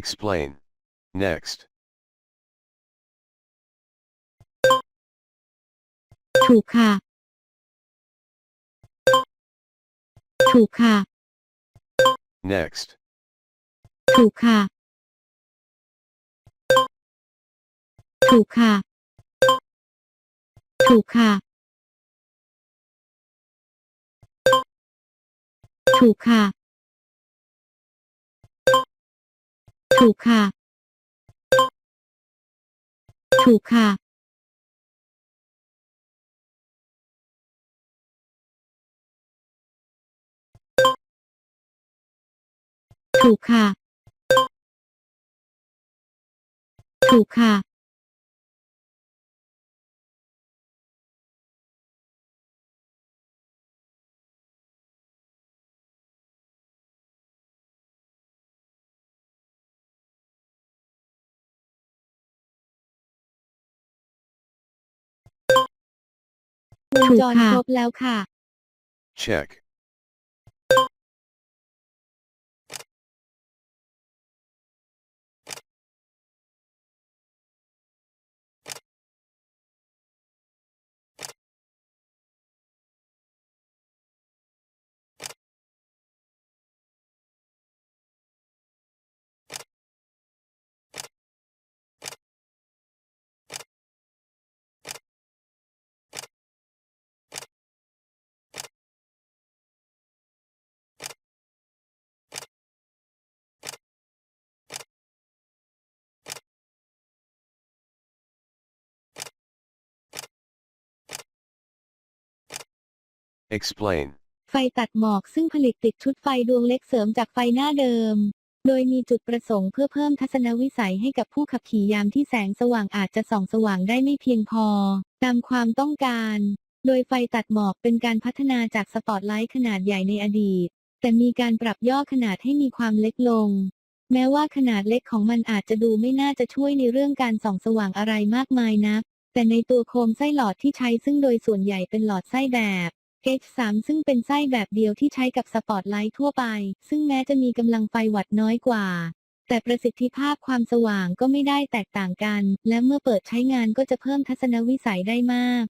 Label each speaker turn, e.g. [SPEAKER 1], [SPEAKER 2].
[SPEAKER 1] Explain. Next.
[SPEAKER 2] ถูกค่ะ ถูกค่ะ
[SPEAKER 1] Next.
[SPEAKER 2] ถูกค่ะ ถูกค่ะ ถูกค่ะ ถูกค่ะ ถูกค่ะ ถูกค่ะ ถูกค่ะ ถูกค่ะ วงจรถูกค่ะครบแล้วค่ะ
[SPEAKER 1] Check. Explain.
[SPEAKER 2] ไฟตัดหมอกซึ่งผลิตติดชุดไฟดวงเล็กเสริมจากไฟหน้าเดิม โดยมีจุดประสงค์เพื่อเพิ่มทัศนวิสัยให้กับผู้ขับขี่ยามที่แสงสว่างอาจจะส่องสว่างได้ไม่เพียงพอ ตามความต้องการ โดยไฟตัดหมอกเป็นการพัฒนาจากสปอตไลท์ขนาดใหญ่ในอดีต แต่มีการปรับย่อขนาดให้มีความเล็กลง แม้ว่าขนาดเล็กของมันอาจจะดูไม่น่าจะช่วยในเรื่องการส่องสว่างอะไรมากมายนัก แต่ในตัวโคมไส้หลอดที่ใช้ซึ่งโดยส่วนใหญ่เป็นหลอดไส้แบบ H3 ซึ่งเป็นไส้แบบเดียวที่ใช้กับสปอตไลท์ทั่วไป ซึ่งแม้จะมีกำลังไฟวัดน้อยกว่า แต่ประสิทธิภาพความสว่างก็ไม่ได้แตกต่างกัน และเมื่อเปิดใช้งานก็จะเพิ่มทัศนวิสัยได้มาก